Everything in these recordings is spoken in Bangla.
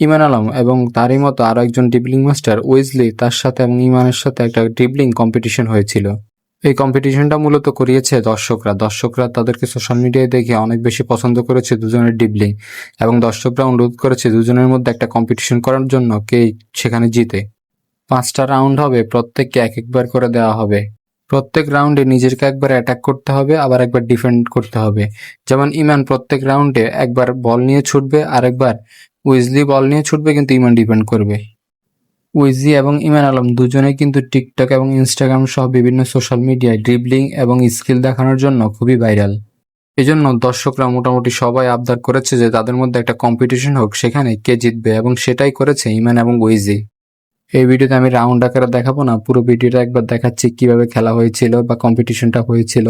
ইমান আলম এবং তারই মতো আরও একজন ডিবলিং মাস্টার ওয়েজলি তার সাথে এবং ইমানের সাথে একটা ডিবলিং কম্পিটিশন হয়েছিল। এই কম্পিটিশনটা মূলত করিয়েছে দর্শকরা। দর্শকরা তাদেরকে সোশ্যাল মিডিয়ায় দেখে অনেক বেশি পছন্দ করেছে দুজনের ডিবলিং এবং দর্শকরা অনুরোধ করেছে দুজনের মধ্যে একটা কম্পিটিশন করার জন্য কে সেখানে জিতে। পাঁচটা রাউন্ড হবে, প্রত্যেককে এক একবার করে দেওয়া হবে। প্রত্যেক রাউন্ডে নিজেকে একবার অ্যাটাক করতে হবে, আবার একবার ডিফেন্ড করতে হবে। যেমন ইমান, প্রত্যেক রাউন্ডে একবার বল নিয়ে ছুটবে আর একবার উইজলি বল নিয়ে ছুটবে কিন্তু ইমান ডিপেন্ড করবে। উইজি এবং ইমান আলম দুজনেই কিন্তু টিকটক এবং ইনস্টাগ্রাম সহ বিভিন্ন সোশ্যাল মিডিয়ায় ড্রিবলিং এবং স্কিল দেখানোর জন্য খুবই ভাইরাল এজন্য দর্শকরা মোটামুটি সবাই আবদার করেছে যে তাদের মধ্যে একটা কম্পিটিশন হোক, সেখানে কে জিতবে এবং সেটাই করেছে ইমান এবং উইজি এই ভিডিওতে আমি রাউন্ড আকারে দেখাবো না, পুরো ভিডিওটা একবার দেখাচ্ছি কীভাবে খেলা হয়েছিল বা কম্পিটিশনটা হয়েছিল।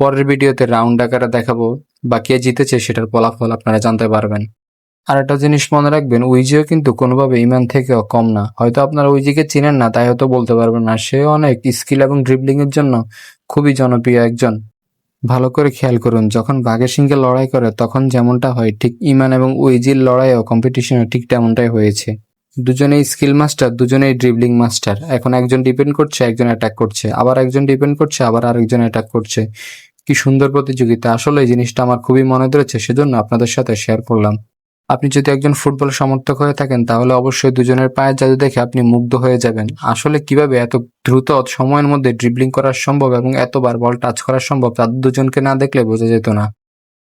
পরের ভিডিওতে রাউন্ড আকারে দেখাবো বা কে জিতেছে সেটার ফলাফল আপনারা জানতে পারবেন। আর একটা জিনিস মনে রাখবেন উইজিও কিন্তু কোনোভাবে ইমান থেকেও কম না। হয়তো আপনারা উইজিকে চিনেন না, তাই হয়তো বলতে পারবেন না। সে অনেক স্কিল এবং ড্রিবলিং এর জন্য খুবই জনপ্রিয় একজন। ভালো করে খেয়াল করুন, যখন বাঘের সিংহে লড়াই করে, তখন যেমনটা হয়, ঠিক ইমান এবং উইজির লড়াইও কম্পিটিশনে ঠিক তেমনটাই হয়েছে। দুজনেই স্কিল মাস্টার দুজনেই ড্রিবলিং মাস্টার এখন একজন ডিপেন্ড করছে, একজন অ্যাটাক করছে। আবার একজন ডিপেন্ড করছে, আবার আরেকজন অ্যাটাক করছে। কি সুন্দর প্রতিযোগিতা। আসলে এই জিনিসটা আমার খুবই মনে ধরেছে, সেজন্য আপনাদের সাথে শেয়ার করলাম। আপনি যদি একজন ফুটবল সমর্থক হয়ে থাকেন, তাহলে অবশ্যই দুজনের পায়ের জাদু দেখে আপনি মুগ্ধ হয়ে যাবেন। আসলে কীভাবে এত দ্রুত সময়ের মধ্যে ড্রিবলিং করা সম্ভব এবং এতবার বল টাচ করা সম্ভব তাদের দুজনকে না দেখলে বোঝা যেত না।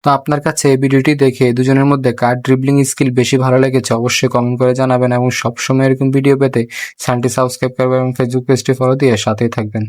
তো আপনার কাছে এই ভিডিওটি দেখে দুজনের মধ্যে কার ড্রিবলিং স্কিল বেশি ভালো লেগেছে, অবশ্যই কমেন্ট করে জানাবেন এবং সবসময় এরকম ভিডিও পেতে চ্যানেলটি সাবস্ক্রাইব করবেন এবং ফেসবুক পেজটি ফলো দিয়ে সাথেই থাকবেন।